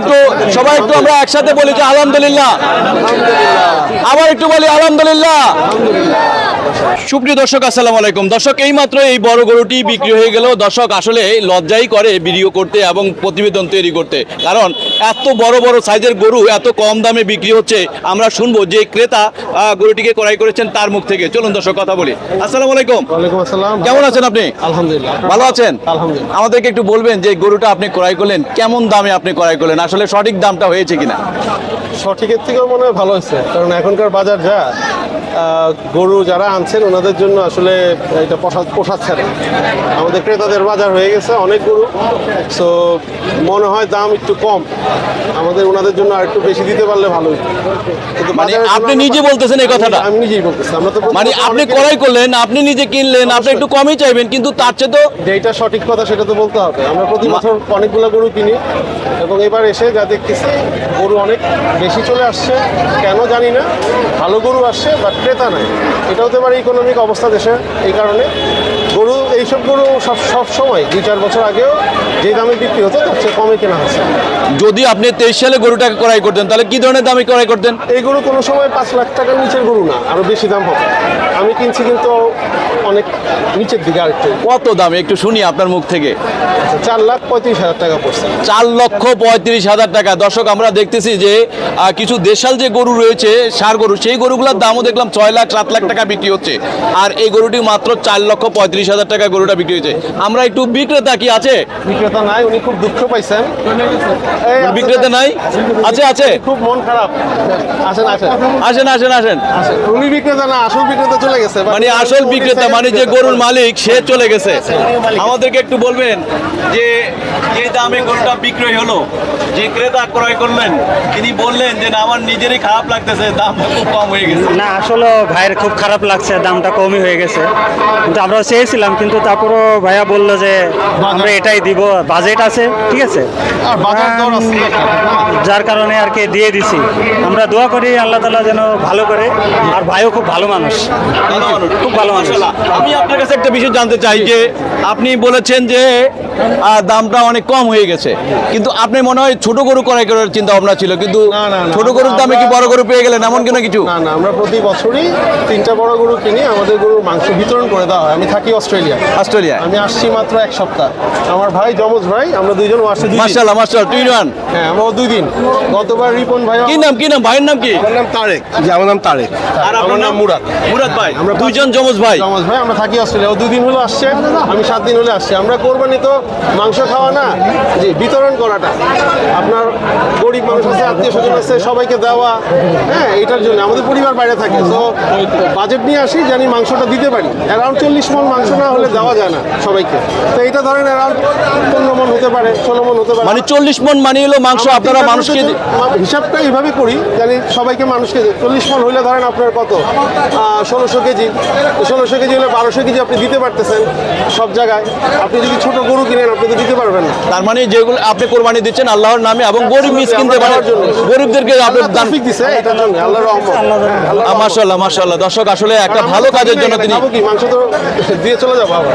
একটু সবাই একটু আমরা একসাথে বলি যে আলহামদুলিল্লাহ। আবার একটু বলি আলহামদুলিল্লাহ। সুপ্রিয় দর্শক আসসালামু আলাইকুম। দর্শক এইমাত্র এই বড় গরুটি বিক্রি হয়ে গেল। দর্শক আসলে লজ্জাই করে ভিডিও করতে এবং প্রতিবেদন তৈরি করতে। কারণ এত বড় বড় সাইজের গরু এত কম দামে বিক্রি হচ্ছে। আমরা শুনব যে ক্রেতা গরুটিকে ক্রয় করেছেন তার মুখ থেকে। চলুন দর্শক কথা বলি। আসসালামু আলাইকুম। ওয়ালাইকুম আসসালাম। কেমন আছেন আপনি? আলহামদুলিল্লাহ। ভালো আছেন? আলহামদুলিল্লাহ। আমাদেরকে একটু বলবেন যে গরুটা আপনি ক্রয় করলেন কেমন দামে আপনি ক্রয় করলেন? আসলে সঠিক দামটা হয়েছে কিনা? সঠিকের থেকেও মনে হয় ভালো হয়েছে। কারণ এখনকার বাজার যা আহ, গরু যারা আনছেন ওনাদের জন্য আসলে এটা পোষা- পোষাচ্ছে না আমাদের ক্রেতাদের বাজার হয়ে গেছে অনেক গরু। সো মনে হয় দাম একটু কম। আমাদের ওনাদের জন্য আর একটু বেশি দিতে পারলে ভালো হতো কিন্তু মানে বাজারের জন্য আপনি আমরা- নিজে বলতেছেন এই কথাটা? আমি নিজেই বলতেছি আমরা তো মানে আপনি ক্রয় করলেন আপনি নিজে কিনলেন আপনি একটু কমই চাইবেন কিন্তু তার চেয়ে তো যেটা সঠিক কথা সেটা তো বলতে হবে। আমরা প্রতি বছর অনেকগুলো গরু কিনি এবং এবার এসে যা দেখতেছি গরু অনেক বেশি চলে আসছে। কেন জানি না ভালো গরু আসছে বাট ক্রেতা নাই। এটা হতে পারে ইকোনমিক অবস্থা দেশের এই কারণে। গরু এইসব গরু সব সব সময় দুই চার বছর আগেও যে দামে বিক্রি হতো তার চেয়ে কমে কেনা হচ্ছে। যদি আপনি তেইশ সালে গরুটাকে ক্রয় করতেন তাহলে কি ধরনের দামে ক্রয় করতেন? এই গরু কোনো সময় পাঁচ লাখ টাকার নিচের গরু না আরও বেশি দাম হবে। আমি কিনছি কিন্তু অনেক নিচের দিকে আরেকটু। কত দামে? একটু শুনি আপনার মুখ থেকে। চার লাখ পঁয়ত্রিশ হাজার টাকা পড়ছে। চার লক্ষ পঁয়ত্রিশ হাজার টাকা। দর্শক আমরা দেখতেছি যে কিছু দেশাল যে গরু রয়েছে সার গরু সেই গরুগুলোর দামও দেখলাম ছয় লাখ সাত লাখ টাকা বিক্রি হচ্ছে। আর এই গরুটি মাত্র চার লক্ষ পঁয়ত্রিশ হাজার টাকা গরুটা বিক্রি হয়েছে। আমরা একটু বিক্রেতা কি আছে? বিক্রেতা নাই উনি খুব দুঃখ পাইছেন। বিক্রেতা নাই? আছে আছে। খুব মন খারাপ। আসেন। আসেন আসেন আসেন। আসেন। উনি বিক্রেতা না আসল বিক্রেতা চলে গেছে। মানে আসল বিক্রেতা মানে যে গরুর মালিক সে চলে গেছে। আমাদেরকে একটু বলবেন যে যে দামে গরুটা বিক্রয় হলো? যে ক্রেতা ক্রয় করলেন তিনি বললেন যে না আমার নিজেরই খারাপ লাগতেছে দামটা খুব কম হয়ে গেছে। না আসলে ভাইয়ের খুব খারাপ লাগছে দামটা কমই হয়ে গেছে। কিন্তু আমরা চেয়েছিলাম কিন্তু তারপরও ভাইয়া বলল যে আমরা এটাই দিব বাজেট আছে ঠিক আছে? আর বাজার যার কারণে আর কি দিয়ে দিছি। আমরা দোয়া করি আল্লাহ তালা যেন ভালো করে আর ভাইও খুব ভালো মানুষ। খুব ভালো মানুষ। মাশাআল্লাহ। আমি আপনার কাছে একটা বিষয় জানতে চাই যে আপনি বলেছেন যে দামটা অনেক কম হয়ে গেছে। কিন্তু আপনি মনে হয় ছোট গরু ক্রয় করার চিন্তা ভাবনা ছিল কিন্তু না, না, না। ছোট গরুর দামে কি বড় গরু পেয়ে গেলেন এমন কোনো কিছু? না না আমরা প্রতি বছরই তিনটা বড় গরু কিনি আমাদের গরুর মাংস বিতরণ করে দেওয়া হয়। আমি থাকি অস্ট্রেলিয়া। অস্ট্রেলিয়া আমি আসছি মাত্র এক সপ্তাহ। আমার ভাই যমজ ভাই আমরা দুইজন আসছি। মার্শাল্লাহ টুইন ওয়ান হ্যাঁ আমরা দুই দিন। গতবার রিপন ভাই কি নাম কি নাম? ভাইয়ের নাম কি? আমার নাম তারেক। আমার নাম তারেক। আর আমার নাম মুরাদ। মুরাদ ভাই। আমরা দুইজন জমজ ভাই। যমজ ভাই। আমরা থাকি অস্ট্রেলিয়া। ও দুই দিন হলো আসছে আমি সাত দিন হলে আসছি। আমরা কোরবানি তো মাংস খাওয়া না জি বিতরণ করাটা। আপনার গরিব মানুষ আছে আত্মীয় স্বজন আছে সবাইকে দেওয়া হ্যাঁ এটার জন্য। আমাদের পরিবার বাইরে থাকে তো বাজেট নিয়ে আসি জানি মাংসটা দিতে পারি। অ্যারাউন্ড চল্লিশ মন মাংস না হলে দেওয়া যায় না সবাইকে। তো এটা ধরেন অ্যারাউন্ড পনেরো মন হতে পারে ষোলো মন হতে পারে। মানে চল্লিশ মন মানে হলো মাংস আপনারা মানুষকে হিসাবটা এইভাবে করি জানি সবাইকে মানুষকে চল্লিশ মন হইলে ধরেন আপনার কত? ষোলোশো কেজি। ষোলোশো কেজি হলে বারোশো কেজি আপনি দিতে পারতেছেন সব জায়গায়। আপনি যদি ছোট গরু কিনেন আপনি তো দিতে পারবেন না। তার মানে যেগুলো আপনি কোরবানি দিচ্ছেন আল্লাহর নামে এবং গরিব মিস কিনতে দেওয়ার জন্য। গরিবদেরকে আপনি আল্লাহ দান দিছে এটার জন্য। আল্লাহর রহমত। মাশাল্লাহ দর্শক আসলে একটা ভালো কাজের জন্য তিনি কি? মাংস তো দিয়ে চলে যাব আবার।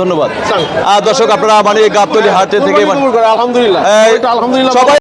ধন্যবাদ। দর্শক আপনারা মানে গাবতলি হাটে থেকে মানে আলহামদুলিল্লাহ। আলহামদুলিল্লাহ সবাই